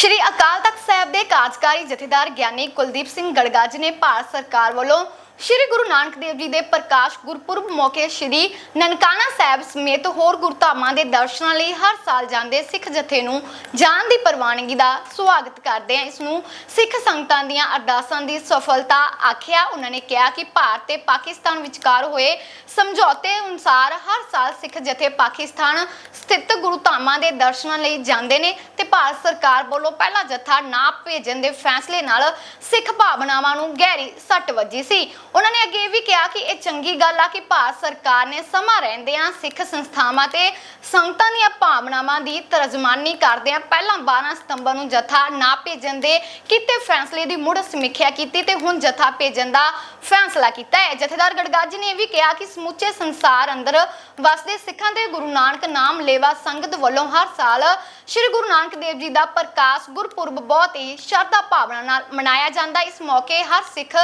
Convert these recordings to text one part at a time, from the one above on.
ਸ਼੍ਰੀ ਅਕਾਲ ਤਖਤ ਸਾਹਿਬ ਦੇ ਕਾਰਜਕਾਰੀ ਜਥੇਦਾਰ ਗਿਆਨੀ ਕੁਲਦੀਪ ਸਿੰਘ ਗੜਗੱਜ ਨੇ ਭਾਰਤ ਸਰਕਾਰ ਵੱਲੋਂ ਸ਼੍ਰੀ ਗੁਰੂ ਨਾਨਕ ਦੇਵ ਜੀ ਦੇ ਪ੍ਰਕਾਸ਼ ਗੁਰਪੁਰਬ ਮੌਕੇ ਸ਼੍ਰੀ ਨਨਕਾਣਾ ਸਾਹਿਬ ਸਮੇਤ ਹੋਰ ਗੁਰਧਾਮਾਂ ਦੇ ਦਰਸ਼ਨਾਂ ਲਈ ਹਰ ਸਾਲ ਜਾਂਦੇ ਸਿੱਖ ਜਥੇ ਨੂੰ ਜਾਣ ਦੀ ਪ੍ਰਵਾਨਗੀ ਦਾ ਸਵਾਗਤ ਕਰਦੇ ਆ ਇਸ ਨੂੰ ਸਿੱਖ ਸੰਗਤਾਂ ਦੀਆਂ ਅਰਦਾਸਾਂ ਦੀ ਸਫਲਤਾ ਆਖਿਆ ਉਹਨਾਂ ਨੇ ਕਿਹਾ ਕਿ ਭਾਰਤ ਤੇ ਪਾਕਿਸਤਾਨ ਵਿਚਕਾਰ ਹੋਏ ਸਮਝੌਤੇ ਅਨੁਸਾਰ ਹਰ ਸਾਲ ਸਿੱਖ ਜਥੇ ਪਾਕਿਸਤਾਨ ਸਥਿਤ ਗੁਰਧਾਮਾਂ ਦੇ ਦਰਸ਼ਨਾਂ ਲਈ ਜਾਂਦੇ ਨੇ ਤੇ ਭਾਰਤ ਸਰਕਾਰ ਵੱਲੋਂ ਪਹਿਲਾ ਜਥਾ ਨਾ ਭੇਜਣ ਦੇ ਫੈਸਲੇ ਨਾਲ ਸਿੱਖ ਭਾਵਨਾਵਾਂ ਨੂੰ ਗਹਿਰੀ ਸੱਟ ਵੱਜੀ ਸੀ। ਉਹਨਾਂ ਨੇ ਅੱਗੇ ਵੀ ਕਿਹਾ ਕਿ ਇਹ ਚੰਗੀ ਗੱਲ ਆ ਕਿ ਭਾਰਤ ਸਰਕਾਰ ਨੇ ਸਮਾਂ ਰਹਿੰਦਿਆਂ ਸਿੱਖ ਸੰਸਥਾਵਾਂ ਤੇ ਸੰਗਤਾਂ ਦੀਆਂ ਭਾਵਨਾਵਾਂ ਦੀ ਤਰਜਮਾਨੀ ਕਰਦਿਆਂ ਪਹਿਲਾਂ 12 ਸਤੰਬਰ ਨੂੰ ਜਥਾ ਨਾ ਭੇਜਣ ਦੇ ਕੀਤੇ ਫੈਸਲੇ ਦੀ ਮੁੜ ਸਮੀਖਿਆ ਕੀਤੀ ਤੇ ਹੁਣ ਜਥਾ ਭੇਜਣ ਦਾ ਫੈਸਲਾ ਕੀਤਾ ਹੈ। ਜਥੇਦਾਰ ਗੜਗੱਜ ਨੇ ਇਹ ਵੀ ਕਿਹਾ ਕਿ ਸਮੁੱਚੇ ਸੰਸਾਰ ਅੰਦਰ ਵਸਦੇ ਸਿੱਖਾਂ ਦੇ ਗੁਰੂ ਨਾਨਕ ਨਾਮ ਲੇਵਾ ਸੰਗਤ ਵੱਲੋਂ ਹਰ ਸਾਲ ਸ੍ਰੀ ਗੁਰੂ ਨਾਨਕ ਦੇਵ ਜੀ ਦਾ ਪ੍ਰਕਾਸ਼ ਗੁਰਪੁਰਬ ਬਹੁਤ ਹੀ ਸ਼ਰਧਾ ਭਾਵਨਾ ਨਾਲ ਮਨਾਇਆ ਜਾਂਦਾ। ਇਸ ਮੌਕੇ ਹਰ ਸਿੱਖ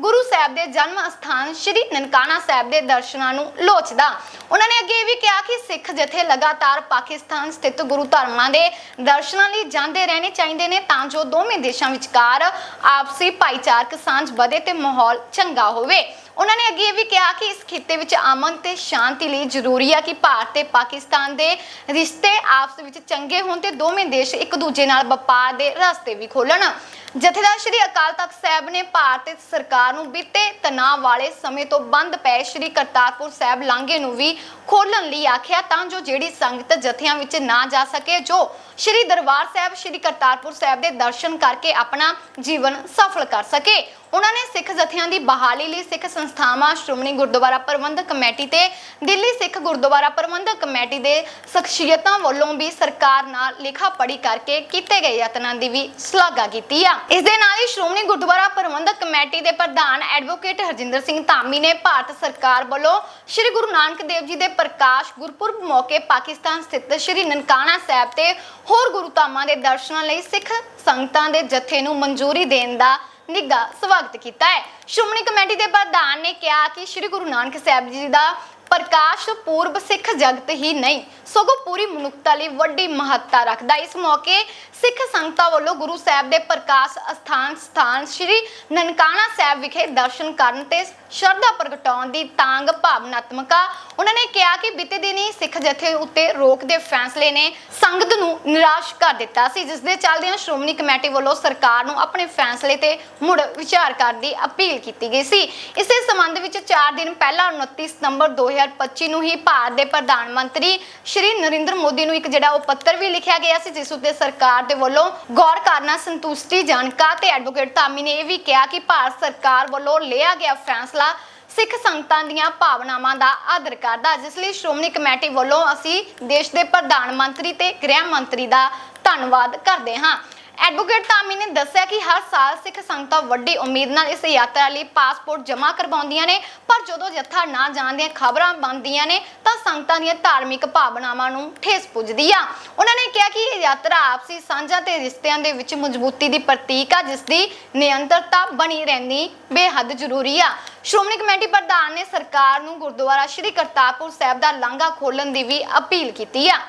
ਗੁਰੂ ਸਾਹਿਬ ਦੇ ਜਨਮ ਸਥਾਨ ਸ੍ਰੀ ਨਨਕਾਣਾ ਸਾਹਿਬ ਦੇ ਦਰਸ਼ਨਾਂ ਨੂੰ ਲੋਚਦਾ। ਉਹਨਾਂ ਨੇ ਅੱਗੇ ਇਹ ਵੀ ਕਿਹਾ ਕਿ ਸਿੱਖ ਜਥੇ ਲਗਾਤਾਰ ਪਾਕਿਸਤਾਨ ਸਥਿਤ ਗੁਰੂ ਧਰਮਾਂ ਦੇ ਦਰਸ਼ਨਾਂ ਲਈ ਜਾਂਦੇ ਰਹਿਣੇ ਚਾਹੀਦੇ ਨੇ, ਤਾਂ ਜੋ ਦੋਵੇਂ ਦੇਸ਼ਾਂ ਵਿਚਕਾਰ ਆਪਸੀ ਭਾਈਚਾਰਕ ਸਾਂਝ ਵਧੇ ਤੇ ਮਾਹੌਲ ਚੰਗਾ ਹੋਵੇ। ਉਹਨਾਂ ਨੇ ਅੱਗੇ ਇਹ ਵੀ ਕਿਹਾ ਕਿ ਇਸ ਖਿੱਤੇ ਵਿੱਚ ਅਮਨ ਤੇ ਸ਼ਾਂਤੀ ਲਈ ਜ਼ਰੂਰੀ ਹੈ ਕਿ ਭਾਰਤ ਤੇ ਪਾਕਿਸਤਾਨ ਦੇ ਰਿਸ਼ਤੇ ਆਪਸ ਵਿੱਚ ਚੰਗੇ ਹੋਣ ਤੇ ਦੋਵੇਂ ਦੇਸ਼ ਇੱਕ ਦੂਜੇ ਨਾਲ ਵਪਾਰ ਦੇ ਰਸਤੇ ਵੀ ਖੋਲਣ ਜਥੇਦਾਰ ਸ਼੍ਰੀ ਅਕਾਲ ਤਖਤ ਸਾਹਿਬ ਨੇ ਭਾਰਤ ਸਰਕਾਰ ਨੂੰ ਬੀਤੇ ਤਣਾਅ ਵਾਲੇ ਸਮੇਂ ਤੋਂ ਬੰਦ ਪਏ ਸ਼੍ਰੀ ਕਰਤਾਰਪੁਰ ਸਾਹਿਬ ਲਾਂਘੇ ਨੂੰ ਵੀ ਖੋਲਣ ਲਈ ਆਖਿਆ, ਤਾਂ ਜੋ ਜਿਹੜੀ ਸੰਗਤ ਜਥਿਆਂ ਵਿੱਚ ਨਾ ਜਾ ਸਕੇ, ਜੋ ਸ਼੍ਰੀ ਦਰਬਾਰ ਸਾਹਿਬ, ਸ਼੍ਰੀ ਕਰਤਾਰਪੁਰ ਸਾਹਿਬ ਦੇ ਦਰਸ਼ਨ ਕਰਕੇ ਆਪਣਾ ਜੀਵਨ ਸਫਲ ਕਰ ਸਕੇ। ਉਹਨਾਂ ਨੇ ਸਿੱਖ ਜਥਿਆਂ ਦੀ ਬਹਾਲੀ ਲਈ ਸਿੱਖ ਸੰਸਥਾਵਾਂ, ਸ਼੍ਰੋਮਣੀ ਗੁਰਦੁਆਰਾ ਪ੍ਰਬੰਧਕ ਕਮੇਟੀ ਤੇ ਦਿੱਲੀ ਸਿੱਖ ਗੁਰਦੁਆਰਾ ਪ੍ਰਬੰਧਕ ਕਮੇਟੀ ਦੇ ਸ਼ਖਸੀਅਤਾਂ ਵੱਲੋਂ ਵੀ ਸਰਕਾਰ ਨਾਲ ਲਿਖਾ ਪੜੀ ਕਰਕੇ ਕੀਤੇ ਗਏ ਯਤਨਾਂ ਦੀ ਵੀ ਸ਼ਲਾਘਾ ਕੀਤੀ ਆ। ਇਸ ਦੇ ਨਾਲ ਹੀ ਸ਼੍ਰੋਮਣੀ ਗੁਰਦੁਆਰਾ ਪ੍ਰਬੰਧਕ ਕਮੇਟੀ ਦੇ ਪ੍ਰਧਾਨ ਐਡਵੋਕੇਟ ਹਰਜਿੰਦਰ ਸਿੰਘ ਧਾਮੀ ਨੇ ਭਾਰਤ ਸਰਕਾਰ ਵੱਲੋਂ ਸ੍ਰੀ ਗੁਰੂ ਨਾਨਕ ਦੇਵ ਜੀ ਦੇ ਪ੍ਰਕਾਸ਼ ਗੁਰਪੁਰਬ ਮੌਕੇ ਪਾਕਿਸਤਾਨ ਸਥਿਤ ਸ੍ਰੀ ਨਨਕਾਣਾ ਸਾਹਿਬ ਤੇ ਹੋਰ ਗੁਰੂ ਧਾਮਾਂ ਦੇ ਦਰਸ਼ਨਾਂ ਲਈ ਸਿੱਖ ਸੰਗਤਾਂ ਦੇ ਜਥੇ ਨੂੰ ਮਨਜ਼ੂਰੀ ਦੇਣ ਦਾ ਨਿੱਘਾ ਸਵਾਗਤ ਕੀਤਾ ਹੈ। ਸ਼੍ਰੋਮਣੀ ਕਮੇਟੀ ਦੇ ਪ੍ਰਧਾਨ ਨੇ ਕਿਹਾ ਕਿ ਸ੍ਰੀ ਗੁਰੂ ਨਾਨਕ ਸਾਹਿਬ ਜੀ ਦਾ ਪ੍ਰਕਾਸ਼ ਪੂਰਬ ਸਿੱਖ ਜਗਤ ਹੀ ਨਹੀਂ, ਸਗੋਂ ਪੂਰੀ ਮਨੁੱਖਤਾ ਲਈ ਵੱਡੀ ਮਹੱਤਤਾ ਰੱਖਦਾ ਇਸ ਮੌਕੇ ਸਿੱਖ ਸੰਗਤਾਂ ਵੱਲੋਂ ਗੁਰੂ ਸਾਹਿਬ ਦੇ ਪ੍ਰਕਾਸ਼ ਅਸਥਾਨ, ਸਥਾਨ ਸ੍ਰੀ ਨਨਕਾਣਾ ਸਾਹਿਬ ਵਿਖੇ ਦਰਸ਼ਨ ਕਰਨ ਤੇ ਸ਼ਰਧਾ ਪ੍ਰਗਟਾਉਣ ਦੀ ਤਾਂਗ ਭਾਵਨਾਤਮਕਾ ਉਹਨਾਂ ਨੇ ਕਿਹਾ ਕਿ ਬੀਤੇ ਦਿਨੀ ਸਿੱਖ ਜਥੇ ਉੱਤੇ ਰੋਕ ਦੇ ਫੈਸਲੇ ਨੇ ਸੰਗਤ ਨੂੰ ਨਿਰਾਸ਼ ਕਰ ਦਿੱਤਾ ਸੀ, ਜਿਸ ਦੇ ਚੱਲਦਿਆਂ ਸ਼੍ਰੋਮਣੀ ਕਮੇਟੀ ਵੱਲੋਂ ਸਰਕਾਰ ਨੂੰ ਆਪਣੇ ਫੈਸਲੇ ਤੇ ਮੁੜ ਵਿਚਾਰ ਕਰਨ ਦੀ ਅਪੀਲ ਕੀਤੀ ਗਈ ਸੀ। ਇਸੇ ਸੰਬੰਧ ਵਿੱਚ 4 ਦਿਨ ਪਹਿਲਾਂ 29 ਸਤੰਬਰ 2025 ਨੂੰ ਹੀ ਭਾਰਤ ਦੇ ਪ੍ਰਧਾਨ ਮੰਤਰੀ ਸ਼੍ਰੀ ਨਰਿੰਦਰ ਮੋਦੀ ਨੂੰ ਇੱਕ ਜਿਹੜਾ ਉਹ ਪੱਤਰ ਵੀ ਲਿਖਿਆ ਗਿਆ ਸੀ, ਜਿਸ ਉੱਤੇ ਸਰਕਾਰ ਦੇ ਵੱਲੋਂ ਗੌਰ ਕਰਨਾ ਸੰਤੁਸ਼ਟੀ ਜਾਣਕਾ ਤੇ ਐਡਵੋਕੇਟ ਧਾਮੀ ਨੇ ਇਹ ਵੀ ਕਿਹਾ ਕਿ ਭਾਰਤ ਸਰਕਾਰ ਵੱਲੋਂ ਲਿਆ ਗਿਆ ਫੈਸਲਾ ਸਿੱਖ ਸੰਗਤਾਂ ਦੀਆਂ ਭਾਵਨਾਵਾਂ ਦਾ ਆਦਰ ਕਰਦਾ, ਜਿਸ ਲਈ ਸ਼੍ਰੋਮਣੀ ਕਮੇਟੀ ਵੱਲੋਂ ਅਸੀਂ ਦੇਸ਼ ਦੇ ਪ੍ਰਧਾਨ ਮੰਤਰੀ ਤੇ ਗ੍ਰਹਿ ਮੰਤਰੀ ਦਾ ਧੰਨਵਾਦ ਕਰਦੇ ਹਾਂ। ਐਡਵੋਕੇਟ ਧਾਮੀ ਨੇ ਦੱਸਿਆ ਕਿ ਹਰ ਸਾਲ ਸਿੱਖ ਸੰਗਤਾਂ ਵੱਡੀ ਉਮੀਦ ਨਾਲ ਇਸ ਯਾਤਰਾ ਲਈ ਪਾਸਪੋਰਟ ਜਮ੍ਹਾਂ ਕਰਵਾਉਂਦੀਆਂ ਨੇ, ਪਰ ਜਦੋਂ ਜੱਥਾ ਨਾ ਜਾਣ ਦੀਆਂ ਖਬਰਾਂ ਬਣਦੀਆਂ ਨੇ, ਤਾਂ ਸੰਗਤਾਂ ਦੀਆਂ ਧਾਰਮਿਕ ਭਾਵਨਾਵਾਂ ਨੂੰ ਠੇਸ ਪੁੱਜਦੀ ਆ। ਉਹਨਾਂ ਨੇ ਕਿਹਾ ਕਿ ਇਹ ਯਾਤਰਾ ਆਪਸੀ ਸਾਂਝਾਂ ਤੇ ਰਿਸ਼ਤਿਆਂ ਦੇ ਵਿੱਚ ਮਜ਼ਬੂਤੀ ਦੀ ਪ੍ਰਤੀਕ ਆ, ਜਿਸ ਦੀ ਨਿਯੰਤਰਤਾ ਬਣੀ ਰਹਿਣੀ ਬੇਹੱਦ ਜ਼ਰੂਰੀ ਆ। ਸ਼੍ਰੋਮਣੀ ਕਮੇਟੀ ਪ੍ਰਧਾਨ ਨੇ ਸਰਕਾਰ ਨੂੰ ਗੁਰਦੁਆਰਾ ਸ਼੍ਰੀ ਕਰਤਾਰਪੁਰ ਸਾਹਿਬ ਦਾ ਲਾਂਘਾ ਖੋਲਣ ਦੀ ਵੀ ਅਪੀਲ ਕੀਤੀ ਆ।